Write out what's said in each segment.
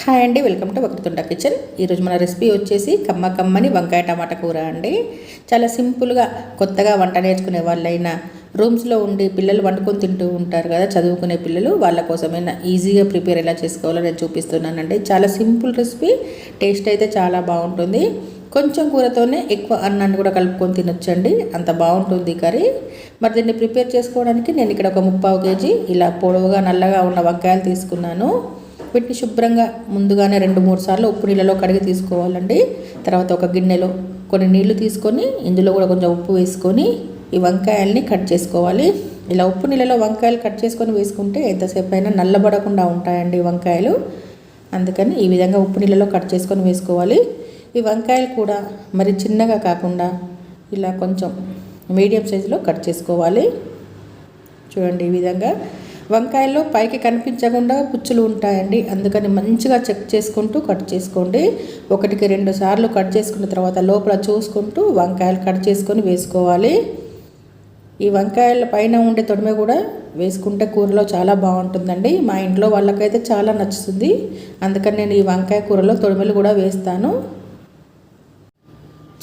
Hi అండి welcome to Vakratunda kitchen. ఈరోజు మన రెసిపీ వచ్చేసి కమ్మ కమ్మని వంకాయ టమాటా కూర అండి. చాలా సింపుల్గా కొత్తగా వంట నేర్చుకునే వాళ్ళైనా రూమ్స్లో ఉండి పిల్లలు వండుకొని తింటూ ఉంటారు కదా చదువుకునే పిల్లలు వాళ్ళ కోసమైనా ఈజీగా ప్రిపేర్ ఎలా చేసుకోవాలో నేను చూపిస్తున్నానండి. చాలా సింపుల్ రెసిపీ టేస్ట్ అయితే చాలా బాగుంటుంది. కొంచెం కూరతోనే ఎక్కువ అన్నాన్ని కూడా కలుపుకొని తినొచ్చండి అంత బాగుంటుంది కర్రీ. మరి దీన్ని ప్రిపేర్ చేసుకోవడానికి నేను ఇక్కడ ఒక ముప్పావు కేజీ ఇలా పొడవుగా నల్లగా ఉన్న వంకాయలు తీసుకున్నాను. వీటిని శుభ్రంగా ముందుగానే రెండు మూడు సార్లు ఉప్పు నీళ్ళలో కడిగి తీసుకోవాలండి. తర్వాత ఒక గిన్నెలో కొన్ని నీళ్ళు తీసుకొని ఇందులో కూడా కొంచెం ఉప్పు వేసుకొని ఈ వంకాయల్ని కట్ చేసుకోవాలి. ఇలా ఉప్పు నీళ్ళలో వంకాయలు కట్ చేసుకొని వేసుకుంటే ఎంతసేపు అయినా నల్లబడకుండా ఉంటాయండి వంకాయలు. అందుకని ఈ విధంగా ఉప్పు నీళ్ళలో కట్ చేసుకొని వేసుకోవాలి. ఈ వంకాయలు కూడా మరి చిన్నగా కాకుండా ఇలా కొంచెం మీడియం సైజులో కట్ చేసుకోవాలి. చూడండి ఈ విధంగా. వంకాయల్లో పైకి కనిపించకుండా పుచ్చులు ఉంటాయండి. అందుకని మంచిగా చెక్ చేసుకుంటూ కట్ చేసుకోండి. ఒకటికి రెండు సార్లు కట్ చేసుకున్న తర్వాత లోపల చూసుకుంటూ వంకాయలు కట్ చేసుకొని వేసుకోవాలి. ఈ వంకాయల పైన ఉండే తొడిమె కూడా వేసుకుంటే కూరలో చాలా బాగుంటుందండి. మా ఇంట్లో వాళ్ళకైతే చాలా నచ్చుతుంది. అందుకని నేను ఈ వంకాయ కూరలో తొడిమలు కూడా వేస్తాను.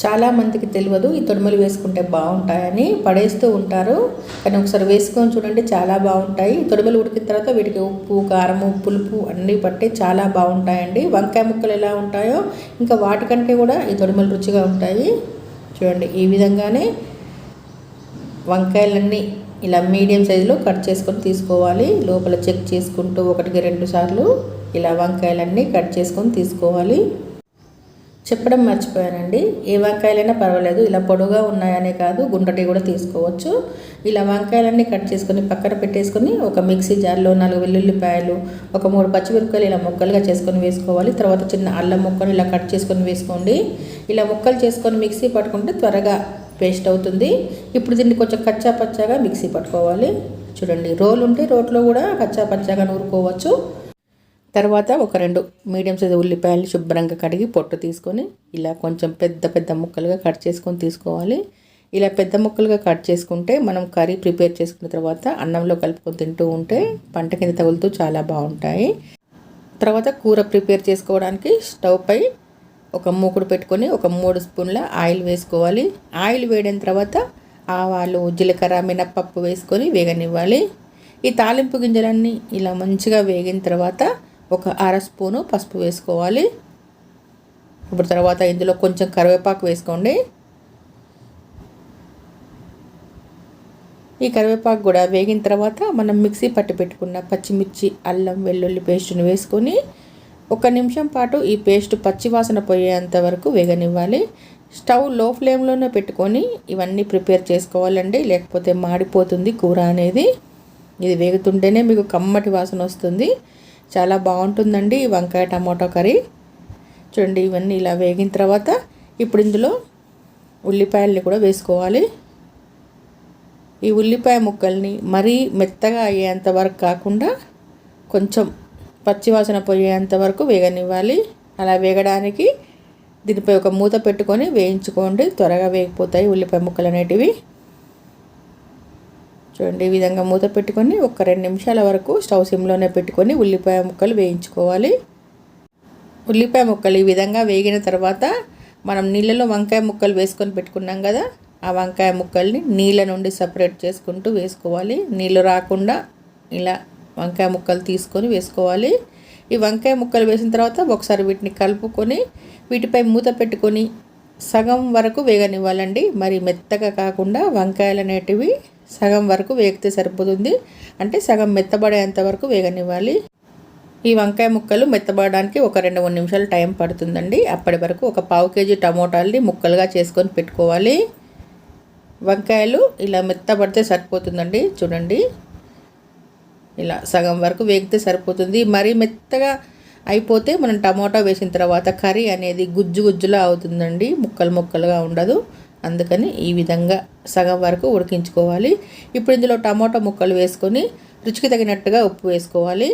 చాలామందికి తెలియదు ఈ తొడుమలు వేసుకుంటే బాగుంటాయని పడేస్తూ ఉంటారు. కానీ ఒకసారి వేసుకొని చూడండి చాలా బాగుంటాయి. తొడుమలు ఉడికిన తర్వాత వీటికి ఉప్పు కారము పులుపు అన్నీ పట్టి చాలా బాగుంటాయండి. వంకాయ ముక్కలు ఎలా ఉంటాయో ఇంకా వాటికంటే కూడా ఈ తొడుమలు రుచిగా ఉంటాయి. చూడండి ఈ విధంగానే వంకాయలన్నీ ఇలా మీడియం సైజులో కట్ చేసుకొని తీసుకోవాలి. లోపల చెక్ చేసుకుంటూ ఒకటికి రెండు సార్లు ఇలా వంకాయలన్నీ కట్ చేసుకొని తీసుకోవాలి. చెప్పడం మర్చిపోయానండి. ఏ వంకాయలైనా పర్వాలేదు. ఇలా పొడుగా ఉన్నాయనే కాదు గుంటటి కూడా తీసుకోవచ్చు. ఇలా వంకాయలన్నీ కట్ చేసుకొని పక్కన పెట్టేసుకొని ఒక మిక్సీ జార్లో నాలుగు వెల్లుల్లిపాయలు ఒక మూడు పచ్చిమిరపకాయలు ఇలా ముక్కలుగా చేసుకొని వేసుకోవాలి. తర్వాత చిన్న అల్లం ముక్కలు ఇలా కట్ చేసుకొని వేసుకోండి. ఇలా ముక్కలు చేసుకొని మిక్సీ పట్టుకుంటే త్వరగా పేస్ట్ అవుతుంది. ఇప్పుడు దీన్ని కొంచెం కచ్చా పచ్చాగా మిక్సీ పట్టుకోవాలి. చూడండి రోలు ఉంటే రోట్లో కూడా కచ్చా పచ్చాగా నూరుకోవచ్చు. తర్వాత ఒక రెండు మీడియం సైజు ఉల్లిపాయలు శుభ్రంగా కడిగి పొట్టు తీసుకొని ఇలా కొంచెం పెద్ద పెద్ద ముక్కలుగా కట్ చేసుకొని తీసుకోవాలి. ఇలా పెద్ద ముక్కలుగా కట్ చేసుకుంటే మనం కర్రీ ప్రిపేర్ చేసుకున్న తర్వాత అన్నంలో కలుపుకొని తింటూ ఉంటే పంట కింద తగులుతూ చాలా బాగుంటాయి. తర్వాత కూర ప్రిపేర్ చేసుకోవడానికి స్టవ్ పై ఒక మూకుడు పెట్టుకొని ఒక మూడు స్పూన్ల ఆయిల్ వేసుకోవాలి. ఆయిల్ వేడిన తర్వాత ఆవాలు జీలకర్ర మినప్పప్పు వేసుకొని వేగనివ్వాలి. ఈ తాలింపు గింజలన్నీ ఇలా మంచిగా వేగిన తర్వాత ఒక అర స్పూను పసుపు వేసుకోవాలి. ఇప్పుడు తర్వాత ఇందులో కొంచెం కరివేపాకు వేసుకోండి. ఈ కరివేపాకు కూడా వేగిన తర్వాత మనం మిక్సీ పట్టి పెట్టుకున్న పచ్చిమిర్చి అల్లం వెల్లుల్లి పేస్ట్ని వేసుకొని ఒక నిమిషం పాటు ఈ పేస్ట్ పచ్చివాసన పోయేంత వరకు వేగనివ్వాలి. స్టవ్లో ఫ్లేమ్లోనే పెట్టుకొని ఇవన్నీ ప్రిపేర్ చేసుకోవాలండి. లేకపోతే మాడిపోతుంది కూర అనేది. ఇది వేగుతుంటేనే మీకు కమ్మటి వాసన వస్తుంది. చాలా బాగుంటుందండి ఈ వంకాయ టమాటో కర్రీ. చూడండి ఇవన్నీ ఇలా వేగిన తర్వాత ఇప్పుడు ఇందులో ఉల్లిపాయల్ని కూడా వేసుకోవాలి. ఈ ఉల్లిపాయ ముక్కల్ని మరీ మెత్తగా అయ్యేంత వరకు కాకుండా కొంచెం పచ్చివాసన పోయేంత వరకు వేగనివ్వాలి. అలా వేగడానికి దీనిపై ఒక మూత పెట్టుకొని వేయించుకోండి. త్వరగా వేగిపోతాయి ఉల్లిపాయ ముక్కలు అనేటివి చూడండి ఈ విధంగా మూత పెట్టుకొని ఒక రెండు నిమిషాల వరకు స్టవ్ సిమ్లోనే పెట్టుకొని ఉల్లిపాయ ముక్కలు వేయించుకోవాలి. ఉల్లిపాయ ముక్కలు ఈ విధంగా వేగిన తర్వాత మనం నీళ్ళలో వంకాయ ముక్కలు వేసుకొని పెట్టుకున్నాం కదా ఆ వంకాయ ముక్కల్ని నీళ్ళ నుండి సపరేట్ చేసుకుంటూ వేసుకోవాలి. నీళ్ళు రాకుండా ఇలా వంకాయ ముక్కలు తీసుకొని వేసుకోవాలి. ఈ వంకాయ ముక్కలు వేసిన తర్వాత ఒకసారి వీటిని కలుపుకొని వీటిపై మూత పెట్టుకొని సగం వరకు వేగనివ్వాలండి. మరి మెత్తగా కాకుండా వంకాయలు అనేటివి సగం వరకు వేగితే సరిపోతుంది. అంటే సగం మెత్తబడేంత వరకు వేగనివ్వాలి. ఈ వంకాయ ముక్కలు మెత్తబడడానికి ఒక రెండు మూడు నిమిషాలు టైం పడుతుందండి. అప్పటి వరకు ఒక పావు కేజీ టమోటాలని ముక్కలుగా చేసుకొని పెట్టుకోవాలి. వంకాయలు ఇలా మెత్తబడితే సరిపోతుందండి. చూడండి. ఇలా సగం వరకు వేగితే సరిపోతుంది. మరీ మెత్తగా అయిపోతే మనం టమోటా వేసిన తర్వాత కర్రీ అనేది గుజ్జు గుజ్జులా అవుతుందండి. ముక్కలు ముక్కలుగా ఉండదు. అందుకని ఈ విధంగా సగం వరకు ఉడికించుకోవాలి. ఇప్పుడు ఇందులో టమాటా ముక్కలు వేసుకొని రుచికి తగినట్టుగా ఉప్పు వేసుకోవాలి.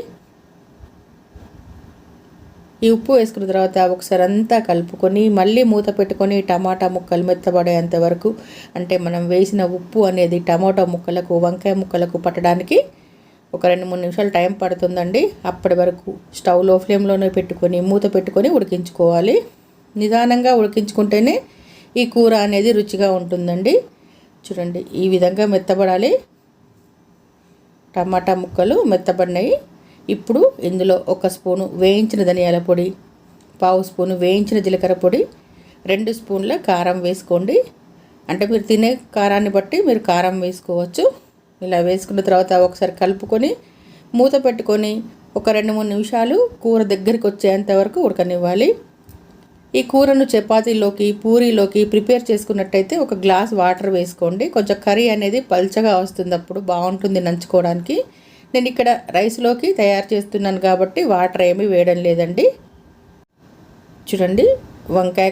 ఈ ఉప్పు వేసుకున్న తర్వాత ఒకసారి అంతా కలుపుకొని మళ్ళీ మూత పెట్టుకొని టమాటా ముక్కలు మెత్తబడేంత వరకు అంటే మనం వేసిన ఉప్పు అనేది టమాటా ముక్కలకు వంకాయ ముక్కలకు పట్టడానికి ఒక రెండు మూడు నిమిషాలు టైం పడుతుందండి. అప్పటి వరకు స్టవ్లో ఫ్లేమ్లోనే పెట్టుకొని మూత పెట్టుకొని ఉడికించుకోవాలి. నిదానంగా ఉడికించుకుంటేనే ఈ కూర అనేది రుచిగా ఉంటుందండి. చూడండి ఈ విధంగా మెత్తబడాలి. టమాటా ముక్కలు మెత్తబడినాయి. ఇప్పుడు ఇందులో ఒక స్పూను వేయించిన ధనియాల పొడి పావు స్పూను వేయించిన జీలకర్ర పొడి రెండు స్పూన్ల కారం వేసుకోండి. అంటే మీరు తినే కారాన్ని బట్టి మీరు కారం వేసుకోవచ్చు. ఇలా వేసుకున్న తర్వాత ఒకసారి కలుపుకొని మూత పెట్టుకొని ఒక రెండు మూడు నిమిషాలు కూర దగ్గరికి వచ్చేంత వరకు ఉడకనివ్వాలి. ఈ కూరను చపాతీలోకి పూరీలోకి ప్రిపేర్ చేసుకున్నట్టయితే ఒక గ్లాస్ వాటర్ వేసుకోండి. కొంచెం కర్రీ అనేది పల్చగా వస్తుంది అప్పుడు బాగుంటుంది నంచుకోవడానికి. నేను ఇక్కడ రైస్లోకి తయారు చేస్తున్నాను కాబట్టి వాటర్ ఏమీ వేయడం లేదండి. చూడండి వంకాయ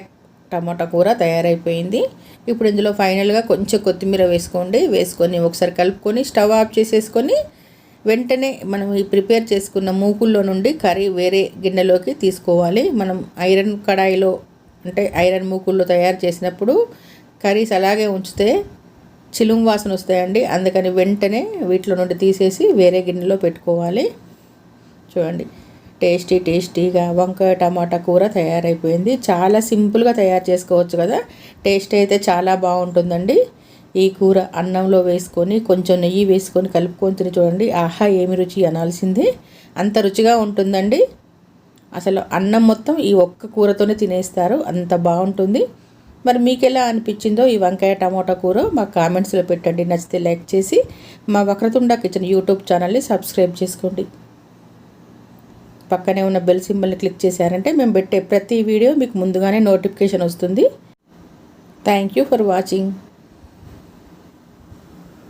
టమాటా కూర తయారైపోయింది. ఇప్పుడు ఇందులో ఫైనల్గా కొంచెం కొత్తిమీర వేసుకోండి. వేసుకొని ఒకసారి కలుపుకొని స్టవ్ ఆఫ్ చేసేసుకొని వెంటనే మనం ఈ ప్రిపేర్ చేసుకున్న మూకుల్లో నుండి కర్రీ వేరే గిన్నెలోకి తీసుకోవాలి. మనం ఐరన్ కడాయిలో అంటే ఐరన్ మూకుల్లో తయారు చేసినప్పుడు కర్రీస్ అలాగే ఉంచితే చిలుం వాసన వస్తాయండి. అందుకని వెంటనే వీటిలో నుండి తీసేసి వేరే గిన్నెలో పెట్టుకోవాలి. చూడండి. టేస్టీ టేస్టీగా వంకాయ టమాటా కూర తయారైపోయింది. చాలా సింపుల్గా తయారు చేసుకోవచ్చు కదా? టేస్ట్ అయితే చాలా బాగుంటుందండి. ఈ కూర అన్నంలో వేసుకొని కొంచెం నెయ్యి వేసుకొని కలుపుకొని తిని చూడండి. ఆహా ఏమి రుచి అనాల్సిందే. అంత రుచిగా ఉంటుందండి. అసలు అన్నం మొత్తం ఈ ఒక్క కూరతోనే తినేస్తారు. అంత బాగుంటుంది. మరి మీకు ఎలా అనిపించిందో ఈ వంకాయ టమాటా కూర మా కామెంట్స్లో పెట్టండి. నచ్చితే లైక్ చేసి మా వక్రతుండ కిచెన్ యూట్యూబ్ ఛానల్ని సబ్స్క్రైబ్ చేసుకోండి. పక్కనే ఉన్న బెల్ సింబల్ని క్లిక్ చేశారంటే మేము పెట్టే ప్రతి వీడియో మీకు ముందుగానే నోటిఫికేషన్ వస్తుంది. Thank you for watching